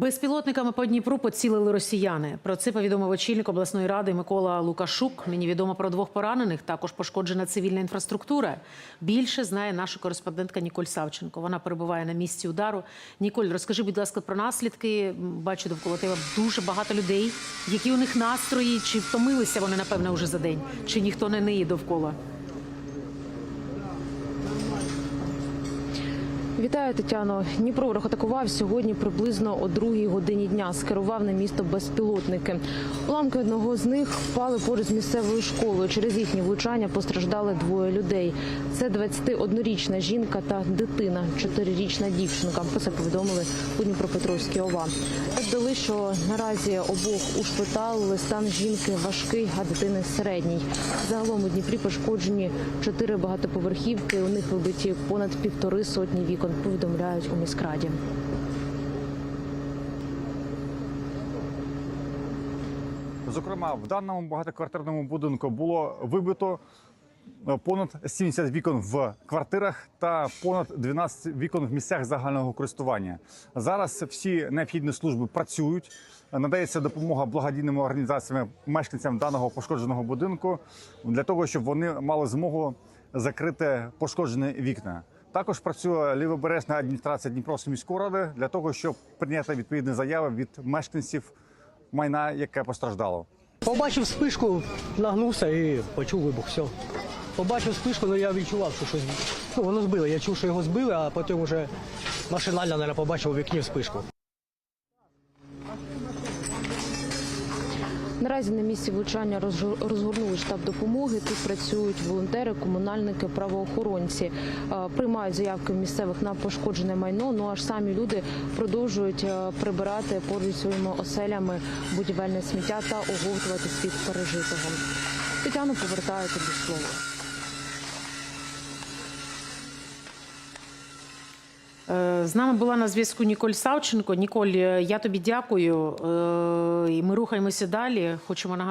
Безпілотниками по Дніпру поцілили росіяни. Про це повідомив очільник обласної ради Микола Лукашук. Мені відомо про двох поранених. Також пошкоджена цивільна інфраструктура. Більше знає наша кореспондентка Ніколь Савченко. Вона перебуває на місці удару. Ніколь, розкажи, будь ласка, про наслідки. Бачу довкола тебе дуже багато людей. Які у них настрої? Чи втомилися вони напевно вже за день? Чи ніхто не ниє довкола? Вітаю, Тетяно. Дніпро атакував сьогодні приблизно о другій годині дня. Скерував на місто безпілотники. Уламки одного з них впали поруч з місцевою школою. Через їхні влучання постраждали двоє людей. Це 21-річна жінка та дитина, 4-річна дівчинка. Про це повідомили у Дніпропетровській ОВА. Додали, що наразі обох ушпиталили стан жінки важкий, а дитини середній. Загалом у Дніпрі пошкоджені чотири багатоповерхівки. У них вибиті понад півтори сотні вікон. Повідомляють у міськраді. Зокрема, в даному багатоквартирному будинку було вибито е, понад 70 вікон в квартирах та понад 12 вікон в місцях загального користування. Зараз всі необхідні служби працюють. Надається допомога благодійними організаціями мешканцям даного пошкодженого будинку для того, щоб вони мали змогу закрити пошкоджені вікна. Також працює лівобережна адміністрація Дніпровської міської ради для того, щоб прийняти відповідні заяви від мешканців майна, яке постраждало. Побачив спишку, нагнувся і почув вибух. Все. Побачив спишку, але я відчував, що щось ну, воно збило. Я чув, що його збили, а потім вже машинально наверное, побачив у вікні спишку. Наразі на місці влучання розгорнули штаб допомоги. Тут працюють волонтери, комунальники, правоохоронці. Е, Приймають заявки місцевих на пошкоджене майно. Ну аж самі люди продовжують е, прибирати поруч своїми оселями будівельне сміття та оговтувати світ пережитого. Тетяну повертаю тобі слово. З нами була на зв'язку Ніколь Савченко. Ніколь, е, я тобі дякую. Е, І ми рухаємося далі. Хочемо нагадати.